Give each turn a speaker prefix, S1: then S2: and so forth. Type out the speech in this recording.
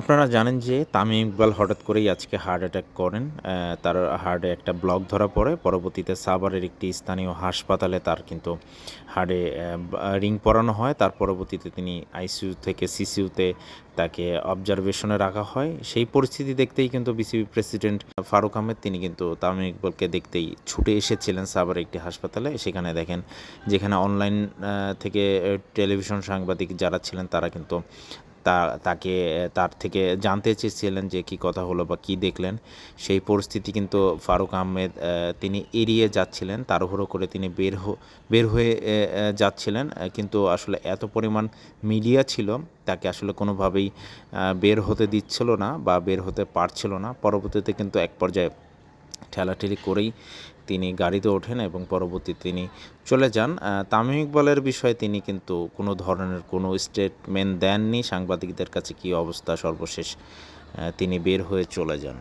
S1: আপনারা জানেন যে তামিম ইকবাল হঠাৎ করেই আজকে হার্ট অ্যাটাক করেন তার হার্টে একটা ব্লক ধরা পড়ে, পরবর্তীতে সাভারের একটি স্থানীয় হাসপাতালে তার কিন্তু হার্টে রিং পরানো হয়, তার পরবর্তীতে তিনি আইসিইউ থেকে সিসিইউতে তাকে অবজারভেশনে রাখা হয়। সেই পরিস্থিতি দেখতেই কিন্তু বিসিবি প্রেসিডেন্ট ফারুক আহমেদ, তিনি কিন্তু তামিম ইকবালকে দেখতেই ছুটে এসেছিলেন সাভারের একটি হাসপাতালে। সেখানে দেখেন যেখানে অনলাইন থেকে টেলিভিশন সাংবাদিক যারা ছিলেন তারা কিন্তু তা, তাকে, তার থেকে জানতে চেয়েছিলেন যে কি কথা হলো বা কি দেখলেন। সেই পরিস্থিতি কিন্তু ফারুক আহমেদ তিনি এড়িয়ে যাচ্ছিলেন, তাড়াহুড়ো করে তিনি বের বের হয়ে যাচ্ছিলেন। কিন্তু আসলে এত পরিমাণ মিডিয়া ছিল, তাকে আসলে কোনোভাবেই বের হতে দিচ্ছিল না বা বের হতে পারছিল না। পরবর্তীতে কিন্তু এক পর্যায়ে ঠেলাঠেলি করেই তিনি গাড়িতে ওঠেন এবং পরবর্তী তিনি চলে যান। তামিম ইকবালের বিষয়ে তিনি কিন্তু কোনো ধরনের কোনো স্টেটমেন্ট দেননি। সাংবাদিকদের কাছে কি অবস্থা? সর্বশেষ তিনি বের হয়ে চলে যান।